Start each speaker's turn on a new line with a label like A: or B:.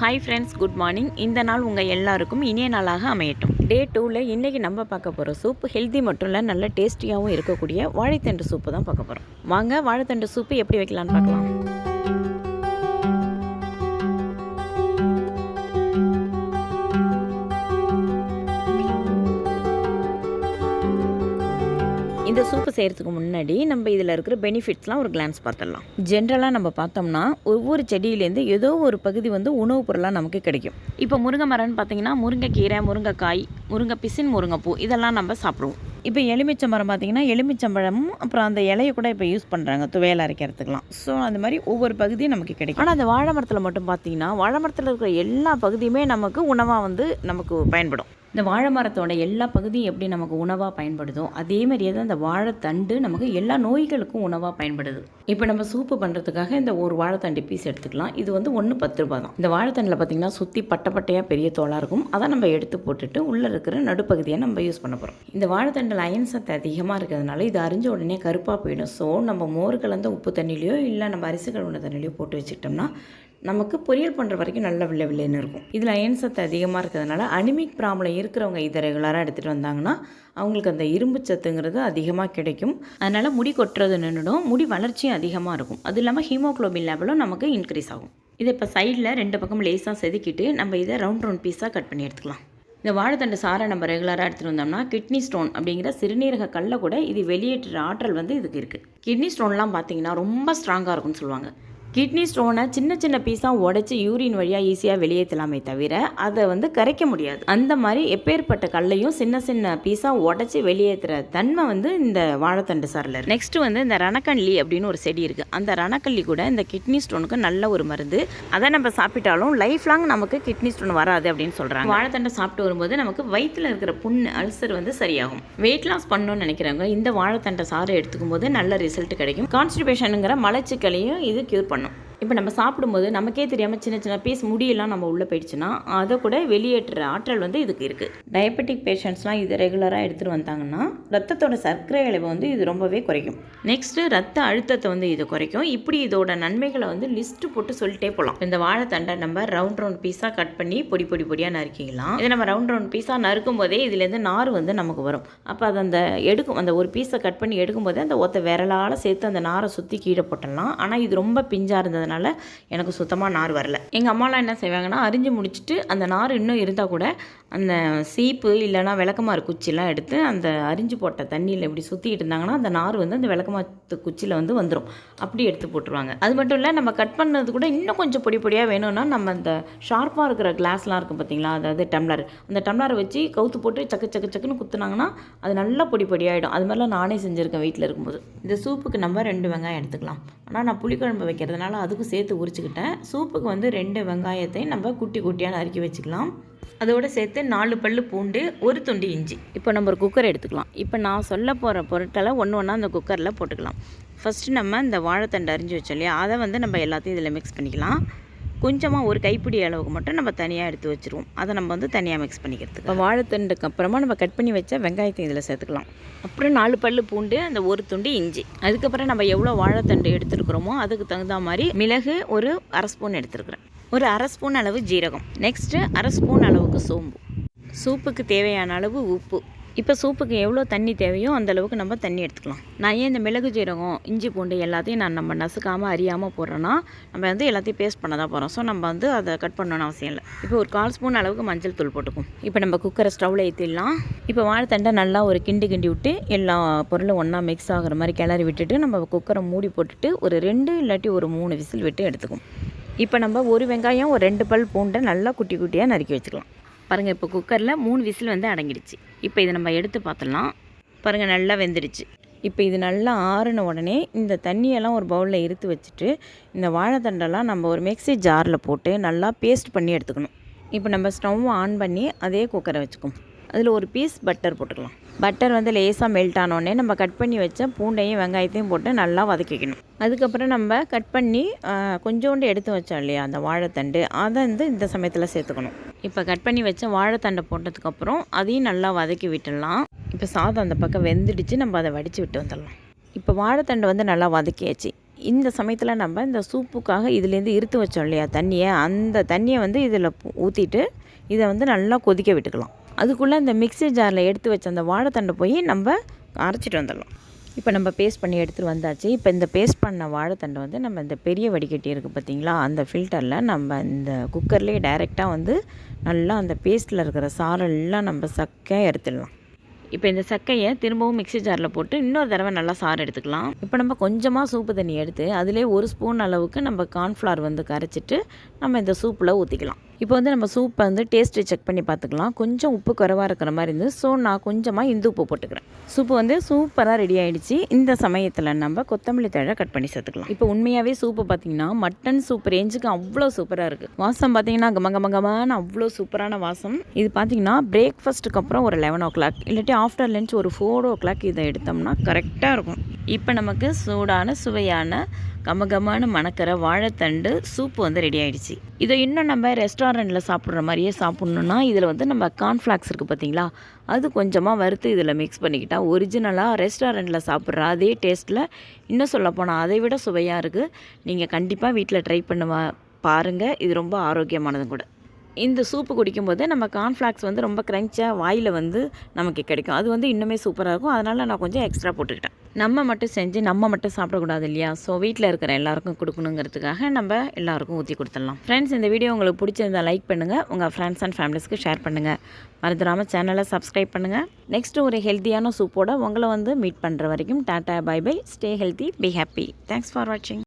A: Hi friends good morning இந்த நாள் உங்கள் எல்லாருக்கும் இனிய நாளாக அமையட்டும். டே டூவில் இன்றைக்கி நம்ம பார்க்க போகிற சூப் ஹெல்தி மட்டும் இல்லை நல்ல டேஸ்டியாகவும் இருக்கக்கூடிய வாழைத்தண்டு சூப்பு தான் பார்க்க போகிறோம் வாங்க வாழைத்தண்டு சூப்பு எப்படி வைக்கலான்னு பார்க்கலாம். இந்த சூப்பு செய்கிறதுக்கு முன்னாடி நம்ம இதில் இருக்கிற பெனிஃபிட்ஸ்லாம் ஒரு கிளான்ஸ் பார்த்துடலாம். ஜென்ரலாக நம்ம பார்த்தோம்னா ஒவ்வொரு செடியிலேருந்து ஏதோ ஒரு பகுதி வந்து உணவுப் பொருளாக நமக்கு கிடைக்கும். இப்போ முருங்கை மரம்னு பார்த்தீங்கன்னா முருங்கைக்கீரை முருங்கைக்காய் முருங்கை பிசின் முருங்கைப்பூ இதெல்லாம் நம்ம சாப்பிடுவோம். இப்போ எலுமிச்சை மரம் பார்த்தீங்கன்னா எலுமிச்சம்பழமும் அப்புறம் அந்த இலையை கூட இப்போ யூஸ் பண்ணுறாங்க துவையல் அரைக்கிறதுக்கெலாம் ஸோ அந்த மாதிரி ஒவ்வொரு பகுதியும் நமக்கு கிடைக்கும். ஆனால் அந்த வாழை மரத்தில் மட்டும் பார்த்தீங்கன்னா வாழை மரத்தில் இருக்கிற எல்லா பகுதியுமே நமக்கு உணவாக வந்து நமக்கு பயன்படும். இந்த வாழை மரத்தோட எல்லா பகுதியும் எப்படி நமக்கு உணவாக பயன்படுதோ அதே மாதிரியே தான் இந்த வாழைத்தண்டு நமக்கு எல்லா நோய்களுக்கும் உணவாக பயன்படுது. இப்போ நம்ம சூப்பு பண்ணுறதுக்காக இந்த ஒரு வாழைத்தண்டு பீஸ் எடுத்துக்கலாம். இது வந்து ஒன்று பத்து ரூபா தான். இந்த வாழைத்தண்டில் பார்த்திங்கன்னா சுற்றி பட்டை பட்டையாக பெரிய தோலாக இருக்கும். அதை நம்ம எடுத்து போட்டுட்டு உள்ளே இருக்கிற நடுப்பகுதியை நம்ம யூஸ் பண்ண போகிறோம் இந்த வாழைத்தண்டில் அயன் சத்து அதிகமாக இருக்கிறதுனால இது அரிஞ்ச உடனே கருப்பாக போயிடும். ஸோ நம்ம மோர் கலந்த உப்பு தண்ணிலையோ இல்லை நம்ம அரிசி கழுவுன தண்ணிலையோ போட்டு வச்சுக்கிட்டோம்னா நமக்கு பொரியல் பண்ணுற வரைக்கும் நல்ல வில்லை வில்லைன்னு இருக்கும். இதில் அயன் சத்து அதிகமாக இருக்கிறதுனால அனிமிக் ப்ராப்ளம் இருக்கிறவங்க இதை ரெகுலராக எடுத்துகிட்டு வந்தாங்கன்னா அவங்களுக்கு அந்த இரும்பு சத்துங்கிறது அதிகமாக கிடைக்கும். அதனால் முடி கொட்டுறது நின்றுடும் முடி வளர்ச்சியும் அதிகமாக இருக்கும். அது இல்லாமல் ஹீமோக்ளோபின் லெவலும் நமக்கு இன்க்ரீஸ் ஆகும். இதை இப்போ சைடில் ரெண்டு பக்கம் லேசாக செதுக்கிட்டு நம்ம இதை ரவுண்ட் ரவுண்ட் பீஸாக கட் பண்ணி எடுத்துக்கலாம். இந்த வாழைத்தண்டு சாரை நம்ம ரெகுலராக எடுத்துகிட்டு வந்தோம்னா கிட்னி ஸ்டோன் அப்படிங்கிற சிறுநீரக கல்லை கூட இது வெளியேற்ற ஆற்றல் வந்து இதுக்கு இருக்குது கிட்னி ஸ்டோன்லாம் பார்த்தீங்கன்னா ரொம்ப ஸ்ட்ராங்காக இருக்கும்னு சொல்லுவாங்க. கிட்னி ஸ்டோனை சின்ன சின்ன பீஸாக உடச்சி யூரின் வழியாக ஈஸியாக வெளியேற்றலாமே தவிர அதை வந்து கரைக்க முடியாது. அந்த மாதிரி எப்பேற்பட்ட கல்லையும் சின்ன சின்ன பீஸாக உடச்சி வெளியேற்றுற தன்மை வந்து இந்த வாழைத்தண்டு சாரில் இருக்குது நெக்ஸ்ட் வந்து இந்த ரணக்கல்லி அப்படின்னு ஒரு செடி இருக்குது அந்த ரணக்கல்லி கூட இந்த கிட்னி ஸ்டோனுக்கு நல்ல ஒரு மருந்து. அதை நம்ம சாப்பிட்டாலும் லைஃப் லாங் நமக்கு கிட்னி ஸ்டோன் வராது அப்படின்னு சொல்கிறாங்க வாழைத்தண்டை சாப்பிட்டு வரும்போது நமக்கு வயிற்றில் இருக்கிற புண்ணு அல்சர் வந்து சரியாகும். வெயிட் லாஸ் பண்ணணும்னு நினைக்கிறவங்க இந்த வாழைத்தண்டை சாறு எடுத்துக்கும் போது நல்ல ரிசல்ட் கிடைக்கும். கான்ஸ்டிபேஷனுங்கிற மலச்சிக்கலையும் இது க்யூர் பண்ணும். இப்போ நம்ம சாப்பிடும்போது நமக்கே தெரியாமல் சின்ன சின்ன பீஸ் முடியெல்லாம் நம்ம உள்ளே போயிடுச்சுன்னா அதை கூட வெளியேற்றுற ஆற்றல் வந்து இதுக்கு இருக்குது டயபெட்டிக் பேஷண்ட்ஸ்லாம் இதை ரெகுலராக எடுத்துகிட்டு வந்தாங்கன்னா ரத்தத்தோட சர்க்கரை அளவு வந்து இது ரொம்பவே குறைக்கும். நெக்ஸ்ட்டு ரத்த அழுத்தத்தை வந்து இது குறைக்கும். இப்படி இதோட நன்மைகளை வந்து லிஸ்ட்டு போட்டு சொல்லிட்டே போகலாம் இந்த வாழைத்தண்டை நம்ம ரவுண்ட் ரவுண்ட் பீஸாக கட் பண்ணி பொடி பொடி பொடியாக நறுக்கிக்கலாம். இதை நம்ம ரவுண்ட் ரவுண்ட் பீஸாக நறுக்கும் போதே இதுலேருந்து நார் வந்து நமக்கு வரும். அப்போ அது அந்த எடுக்கும் அந்த ஒரு பீஸை கட் பண்ணி எடுக்கும் போதே அந்த ஒத்த விரலால் சேர்த்து அந்த நாரை சுற்றி கீழே போட்டலாம் ஆனால் இது ரொம்ப பிஞ்சாக இருந்ததுனால எனக்கு சுத்தமாக நார் வரல. எங்கள் அம்மாலாம் என்ன செய்வாங்கன்னா அரிஞ்சு முடிச்சுட்டு அந்த நார் இன்னும் இருந்தால் கூட அந்த சீப்பு இல்லைன்னா விளக்கமாறு குச்சிலாம் எடுத்து அந்த அரிஞ்சு போட்ட தண்ணியில் இப்படி சுற்றிட்டு இருந்தாங்கன்னா அந்த நார் வந்து அந்த விளக்கமாத்து குச்சியில் வந்து வந்துடும் அப்படி எடுத்து போட்டுருவாங்க. அது மட்டும் இல்லை நம்ம கட் பண்ணது கூட இன்னும் கொஞ்சம் பொடி பொடியாக வேணும்னா நம்ம அந்த ஷார்ப்பாக இருக்கிற கிளாஸ்லாம் இருக்கும் பார்த்தீங்களா அதாவது டம்ளர். அந்த டம்ளரை வச்சு கவுத்து போட்டு சக்கு சக்கு சக்குன்னு குத்துனாங்கன்னா அது நல்லா பொடி பொடியாகிடும் அது மாதிரிலாம் நானே செஞ்சுருக்கேன் வீட்டில் இருக்கும்போது. இந்த சூப்புக்கு நம்ம ரெண்டு வெங்காயம் எடுத்துக்கலாம். ஆனால் நான் புளிக்குழம்பு வைக்கிறதுனால அளவுக்கு சேர்த்து உரிச்சுக்கிட்டேன். சூப்புக்கு வந்து ரெண்டு வெங்காயத்தை நம்ம குட்டி குட்டியாக நறுக்கி வச்சுக்கலாம். அதோடு சேர்த்து நாலு பல் பூண்டு ஒரு துண்டு இஞ்சி. இப்போ நம்ம ஒரு குக்கர் எடுத்துக்கலாம். இப்போ நான் சொல்ல போகிற பொருட்களை ஒன்று ஒன்றா அந்த குக்கரில் போட்டுக்கலாம். ஃபஸ்ட்டு நம்ம இந்த வாழைத்தண்டு அரிஞ்சு வச்சோம் இல்லையா? அதை வந்து நம்ம எல்லாத்தையும் இதில் மிக்ஸ் பண்ணிக்கலாம். கொஞ்சமாக ஒரு கைப்பிடி அளவுக்கு மட்டும் நம்ம தனியாக எடுத்து வச்சுருவோம். அதை நம்ம வந்து தனியாக மிக்ஸ் பண்ணிக்கிறதுக்கு. இப்போ வாழைத்தண்டுக்கு அப்புறமா நம்ம கட் பண்ணி வச்ச வெங்காயத்தை இதில் சேர்த்துக்கலாம். அப்புறம் நாலு பல்லு பூண்டு அந்த ஒரு துண்டு இஞ்சி. அதுக்கப்புறம் நம்ம எவ்வளோ வாழைத்தண்டு எடுத்துருக்குறோமோ அதுக்கு தகுந்த மாதிரி மிளகு ஒரு அரை ஸ்பூன் எடுத்துருக்குறேன். ஒரு அரை ஸ்பூன் அளவு ஜீரகம். நெக்ஸ்ட்டு அரை ஸ்பூன் அளவுக்கு சோம்பு. சூப்புக்கு தேவையான அளவு உப்பு. இப்போ சூப்புக்கு எவ்வளோ தண்ணி தேவையோ அந்தளவுக்கு நம்ம தண்ணி எடுத்துக்கலாம். நான் ஏன் இந்த மிளகு ஜீரகம் இஞ்சி பூண்டு எல்லாத்தையும் நான் நம்ம நசுக்காமல் அறியாமல் போடுறோன்னா நம்ம வந்து எல்லாத்தையும் பேஸ்ட் பண்ண தான் போகிறோம் ஸோ நம்ம வந்து அதை கட் பண்ணணும்னு அவசியம் இல்லை. இப்போ ஒரு கால் ஸ்பூன் அளவுக்கு மஞ்சள் தூள் போட்டுக்கும். இப்போ நம்ம குக்கரை ஸ்டவ்வில் ஏற்றிடலாம் இப்போ வாழைத்தண்டை நல்லா ஒரு கிண்டி கிண்டி விட்டு எல்லா பொருளும் ஒன்றா மிக்ஸ் ஆகிற மாதிரி கிளறி விட்டுட்டு நம்ம குக்கரை மூடி போட்டுட்டு ஒரு ரெண்டு இல்லாட்டி ஒரு மூணு விசில் விட்டு எடுத்துக்கும். இப்போ நம்ம ஒரு வெங்காயம் ஒரு ரெண்டு பல் பூண்டை நல்லா குட்டி குட்டியாக நறுக்கி வச்சுக்கலாம். பாருங்கள் இப்போ குக்கரில் மூணு விசில் வந்து அடங்கிடுச்சு. இப்போ இதை நம்ம எடுத்து பார்த்துடலாம் பாருங்கள் நல்லா வெந்துடுச்சு. இப்போ இது நல்லா ஆறுன உடனே இந்த தண்ணியெல்லாம் ஒரு பவுலில் இருத்து வச்சுட்டு இந்த வாழைத்தண்டெல்லாம் நம்ம ஒரு மிக்ஸி ஜாரில் போட்டு நல்லா பேஸ்ட் பண்ணி எடுத்துக்கணும். இப்போ நம்ம ஸ்டவ் ஆன் பண்ணி அதே குக்கரை வச்சுக்கோம் அதில் ஒரு பீஸ் பட்டர் போட்டுக்கலாம். பட்டர் வந்து லேசாக மெல்ட் ஆனோடனே நம்ம கட் பண்ணி வச்ச பூண்டையும் வெங்காயத்தையும் போட்டு நல்லா வதக்கிக்கணும். அதுக்கப்புறம் நம்ம கட் பண்ணி கொஞ்சோண்டு எடுத்து வச்சோம் இல்லையா அந்த வாழைத்தண்டு. அதை வந்து இந்த சமயத்தில் சேர்த்துக்கணும். இப்போ கட் பண்ணி வச்ச வாழைத்தண்டை போட்டதுக்கப்புறம் அதையும் நல்லா வதக்கி விட்டுடலாம். இப்போ சாதம் அந்த பக்கம் வெந்துடுச்சு நம்ம அதை வடித்து விட்டு வந்துடலாம். இப்போ வாழைத்தண்டு வந்து நல்லா வதக்கியாச்சு. இந்த சமயத்தில் நம்ம இந்த சூப்புக்காக இதுலேருந்து இருத்து வச்சோம் இல்லையா தண்ணியை அந்த தண்ணியை வந்து இதில் ஊற்றிட்டு இதை வந்து நல்லா கொதிக்க விட்டுக்கலாம். அதுக்குள்ளே அந்த மிக்ஸி ஜாரில் எடுத்து வச்ச அந்த வாழைத்தண்டை போய் நம்ம அரைச்சிட்டு வந்துடலாம். இப்போ நம்ம பேஸ்ட் பண்ணி எடுத்துகிட்டு வந்தாச்சு. இப்போ இந்த பேஸ்ட் பண்ண வாழைத்தண்டை வந்து நம்ம இந்த பெரிய வடிகட்டி இருக்குது பார்த்தீங்களா அந்த ஃபில்டரில் நம்ம இந்த குக்கர்லேயே டைரெக்டாக வந்து நல்லா அந்த பேஸ்ட்டில் இருக்கிற சாரெல்லாம் நம்ம சக்கையாக எடுத்துடலாம். இப்போ இந்த சக்கையை திரும்பவும் மிக்ஸி ஜாரில் போட்டு இன்னொரு தடவை நல்லா சாறு எடுத்துக்கலாம். இப்போ நம்ம கொஞ்சமாக சூப்பு தண்ணி எடுத்து அதிலே ஒரு ஸ்பூன் அளவுக்கு நம்ம கார்ன்ஃப்ளவர் வந்து கரைச்சிட்டு நம்ம இந்த சூப்பில் ஊற்றிக்கலாம் இப்போ வந்து நம்ம சூப்பை வந்து டேஸ்ட்டு செக் பண்ணி பார்த்துக்கலாம். கொஞ்சம் உப்பு குறைவாக இருக்கிற மாதிரி இருந்து ஸோ நான் கொஞ்சமாக இந்து உப்பு போட்டுக்கிறேன். சூப்பு வந்து சூப்பராக ரெடி ஆகிடுச்சு இந்த சமயத்தில் நம்ம கொத்தமல்லி தழை கட் பண்ணி சேர்த்துக்கலாம். இப்போ உண்மையாகவே சூப்பு பார்த்தீங்கன்னா மட்டன் சூப் ரேஞ்சுக்கு அவ்வளோ சூப்பராக இருக்குது வாசம் பார்த்தீங்கன்னா கம கம கமான அவ்வளோ சூப்பரான வாசம். இது பார்த்தீங்கன்னா பிரேக்ஃபாஸ்ட்டுக்கு அப்புறம் ஒரு லெவன் ஓ கிளாக் இல்லாட்டி ஆஃப்டர் லஞ்ச் ஒரு ஃபோர் ஓ கிளாக் இதை எடுத்தோம்னா கரெக்டாக இருக்கும். இப்போ நமக்கு சூடான சுவையான கமகமான மணக்கிற வாழைத்தண்டு சூப்பு வந்து ரெடி ஆயிடுச்சு. இதை இன்னும் நம்ம ரெஸ்டாரண்ட்டில் சாப்பிட்ற மாதிரியே சாப்பிட்ணுன்னா இதில் வந்து நம்ம கார்ன்ஃப்ளாக்ஸ் இருக்குது பார்த்தீங்களா? அது கொஞ்சமாக வறுத்து இதில் மிக்ஸ் பண்ணிக்கிட்டால் ஒரிஜினலாக ரெஸ்டாரண்ட்டில் சாப்பிட்ற அதே டேஸ்ட்டில் இன்னும் சொல்லப்போனால் அதை விட சுவையாக இருக்குது நீங்கள் கண்டிப்பாக வீட்டில் ட்ரை பண்ணுவா பாருங்கள் இது ரொம்ப ஆரோக்கியமானதும் கூட. இந்த சூப்பு குடிக்கும்போது நம்ம கார்ன்ஃப்ளாக்ஸ் வந்து ரொம்ப க்ரன்ச்சாக வாயில் வந்து நமக்கு கிடைக்கும். அது வந்து இன்னுமே சூப்பராக இருக்கும். அதனால் நான் கொஞ்சம் எக்ஸ்ட்ரா போட்டுக்கிட்டேன். நம்ம மட்டும் செஞ்சு நம்ம மட்டும் சாப்பிடக்கூடாது இல்லையா? ஸோ வீட்டில் இருக்கிற எல்லாருக்கும் கொடுக்கணுங்கிறதுக்காக நம்ம எல்லாருக்கும் ஊற்றி கொடுத்துடலாம். ஃப்ரெண்ட்ஸ் இந்த வீடியோ உங்களுக்கு பிடிச்சிருந்தால் லைக் பண்ணுங்கள் உங்கள் ஃப்ரெண்ட்ஸ் அண்ட் ஃபேமிலிஸ்க்கு ஷேர் பண்ணுங்கள் மறந்துடாமல் சேனலை சப்ஸ்கிரைப் பண்ணுங்கள் நெக்ஸ்ட்டு ஒரு ஹெல்த்தியான சூப்போட உங்களை வந்து மீட் பண்ணுற வரைக்கும் tata bye bye stay healthy be happy thanks for வாட்சிங்